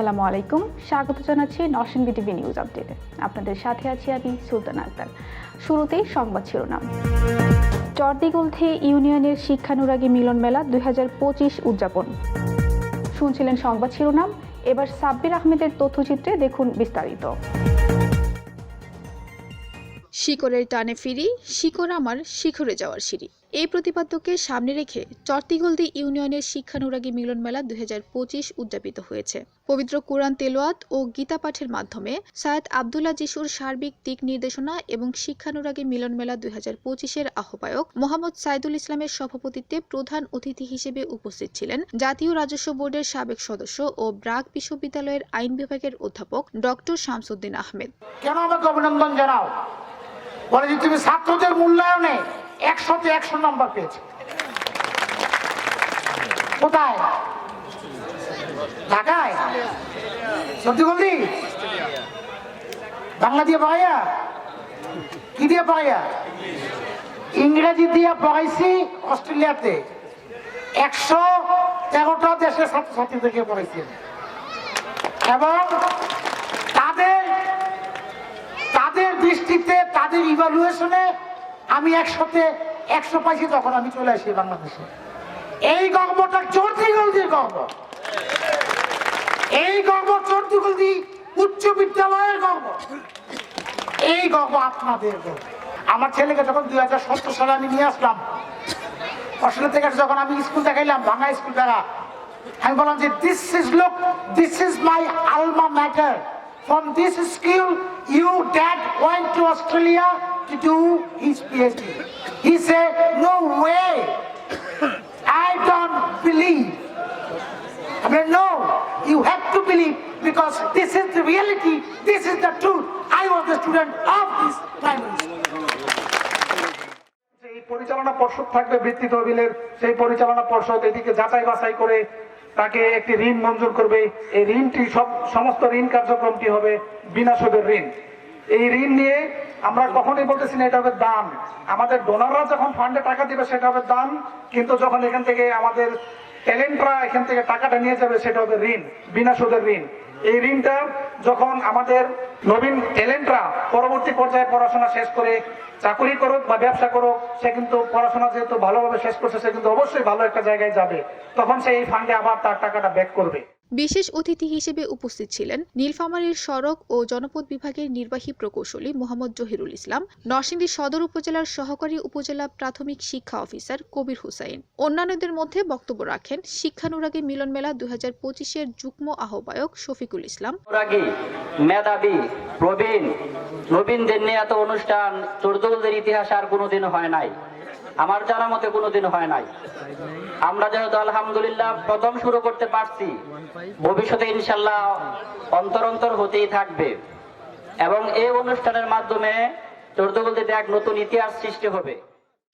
আসসালামু আলাইকুম। স্বাগত জানাচ্ছি নরসিংদী টিভি নিউজ আপডেটে। আপনাদের সাথে আছি আমি সুলতান আক্তার। শুরুতেই সংবাদ শিরোনাম। চরদিগলথে ইউনিয়নের শিক্ষানুরাগী মিলন মেলা দুই হাজার পঁচিশ উদযাপন। শুনছিলেন সংবাদ শিরোনাম, এবার সাব্বির আহমেদের তথ্যচিত্রে দেখুন বিস্তারিত। শিকড়ের টানে ফিরি, শিকড় আমার শিখরে যাওয়ার সিঁড়ি। এই প্রতিপাদ্যকে সামনে রেখে চর্তিগলদি ইউনিয়নের শিক্ষানুরাগী মিলন মেলা দুই উদযাপিত হয়েছে। পবিত্র কোরআন তেলোয়াত ও গীতা পাঠের মাধ্যমে সায়েদ আবদুল্লাহ যিশুর সার্বিক দিক নির্দেশনা এবং শিক্ষানুরাগী মিলন মেলা দুই হাজার পঁচিশের আহ্বায়ক মোহাম্মদ সাইদুল ইসলামের সভাপতিত্বে প্রধান অতিথি হিসেবে উপস্থিত ছিলেন জাতীয় রাজস্ব বোর্ডের সাবেক সদস্য ও ব্রাক বিশ্ববিদ্যালয়ের আইন বিভাগের অধ্যাপক ডক্টর শামসুদ্দিন আহমেদ। কেন আমাকে অভিনন্দন জানাও? বলে যে তুমি ছাত্রদের মূল্যায়নে একশোতে একশো নম্বর পেয়েছ। কোথায়? ঢাকায়? সত্যি বললি? বাংলা দিয়ে পড়াইয়া? কি দিয়ে পড়াইয়া? ইংরেজি দিয়ে পড়াইছি অস্ট্রেলিয়াতে। একশো তেরোটা দেশের ছাত্রছাত্রীদেরকে পড়াইছি এবং তাদের তাদের দৃষ্টিতে, তাদের ইভালুয়েশনে আমি একসাথে একশো পাইছি, তখন আমি চলে আসি বাংলাদেশে। এই গর্বটা চর্দিগলদির গর্ব এই গর্ব চর্দিগলদি উচ্চ বিদ্যালয়ের গর্ব এই গর্ব আপনাদের গর্ব আমার ছেলেকে যখন দুই হাজার সত্তর সালে আমি নিয়ে আসলাম, অস্ট্রেলিয়া থেকে যখন আমি স্কুল দেখাইলাম ভাঙা স্কুল দেখা আমি বললাম যে this is look this is my alma mater from this skill you dad went to Australia to do his PhD he say no way I don't believe I mean, no, you have to believe because this is the reality, this is the truth. I was the student of this primary. এই পরিচালনা পর্ষদ থাকবে বৃত্তি তহবিলের সেই পরিচালনা পর্ষদ এদিকে যাচাই বাছাই করে তাকে একটি ঋণ মঞ্জুর করবে। এই ঋণটি সব, সমস্ত ঋণ কার্যক্রমটি হবে বিনা সুদের ঋণ। এই ঋণ নিয়ে আমরা কখনোই বলতেছি না এটা হবে দান। আমাদের ডোনাররা যখন ফান্ডে টাকা দিবে, সেটা হবে দান। কিন্তু যখন এখান থেকে আমাদের ট্যালেন্টরা এখান থেকে টাকাটা নিয়ে যাবে, সেটা হবে ঋণ বিনা সুদের ঋণ। এই ঋণটা যখন আমাদের নবীন ট্যালেন্টরা পরবর্তী পর্যায়ে পড়াশোনা শেষ করে চাকরি করুক বা ব্যবসা করুক, সে কিন্তু পড়াশোনা যেহেতু ভালোভাবে শেষ করছে, সে কিন্তু অবশ্যই ভালো একটা জায়গায় যাবে। তখন সে এই ফান্ডে আবার তার টাকাটা ব্যাক করবে। বিশেষ অতিথি হিসেবে উপস্থিত ছিলেন নীলফামারীর সড়ক ও জনপদ বিভাগের নির্বাহী প্রকৌশলী মোহাম্মদ জহিরুল ইসলাম, নরসিংদী সদর উপজেলার সহকারী উপজেলা প্রাথমিক শিক্ষা অফিসার কবির হুসাইন। অন্যান্যদের মধ্যে বক্তব্য রাখেন শিক্ষানুরাগী মিলন মেলা দুই হাজার পঁচিশের যুগ্ম আহ্বায়ক শফিকুল ইসলাম। মেধাবী, প্রবীণ নবীনদের নিয়ে এত অনুষ্ঠান চোরদৌলদের ইতিহাস আর কোনোদিন হয় নাই। আমার জানা মতে কোনোদিন হয় নাই। আমরা যেহেতু আলহামদুলিল্লাহ প্রথম শুরু করতে পারছি, ভবিষ্যতে ইনশাল্লাহ অন্তর অন্তর হতেই থাকবে। এবং এই অনুষ্ঠানের মাধ্যমে চোরদৌলদের এক নতুন ইতিহাস সৃষ্টি হবে।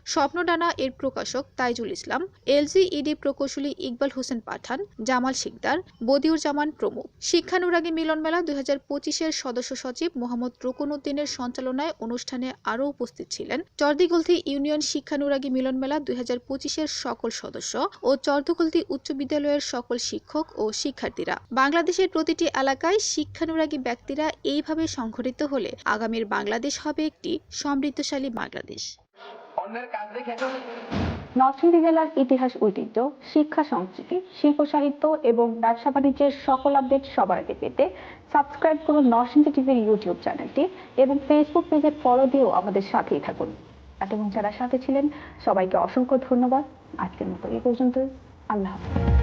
স্বপ্নডানা এর প্রকাশক তাইজুল ইসলাম এলজিইডি প্রকৌশলী ইকবাল হোসেন পাঠান, জামাল শিকদার বদিউর জামান প্রমুখ। শিক্ষানুরাগী মিলন মেলা দুই হাজার পঁচিশের সদস্য সচিব মোহাম্মদ রুকন উদ্দিনের সঞ্চালনায় অনুষ্ঠানে আরও উপস্থিত ছিলেন চর্দিগলথি ইউনিয়ন শিক্ষানুরাগী মিলন মেলা দুই হাজার পঁচিশের সকল সদস্য ও চর্দগলথি উচ্চ বিদ্যালয়ের সকল শিক্ষক ও শিক্ষার্থীরা। বাংলাদেশের প্রতিটি এলাকায় শিক্ষানুরাগী ব্যক্তিরা এইভাবে সংঘটিত হলে আগামীর বাংলাদেশ হবে একটি সমৃদ্ধশালী বাংলাদেশ। নরসিংদী জেলার ইতিহাস ঐতিহ্য, শিক্ষা সংস্কৃতি, শিল্প সাহিত্য এবং ব্যবসা বাণিজ্যের সকল আপডেট সবার আগে পেতে সাবস্ক্রাইব করুন নরসিংদী টিভির ইউটিউব চ্যানেলটি এবং ফেসবুক পেজে ফলো দিয়েও আমাদের সাথেই থাকুন। এতক্ষণ যারা সাথে ছিলেন, সবাইকে অসংখ্য ধন্যবাদ। আজকের মতো এই পর্যন্ত আল্লাহ হাফিজ।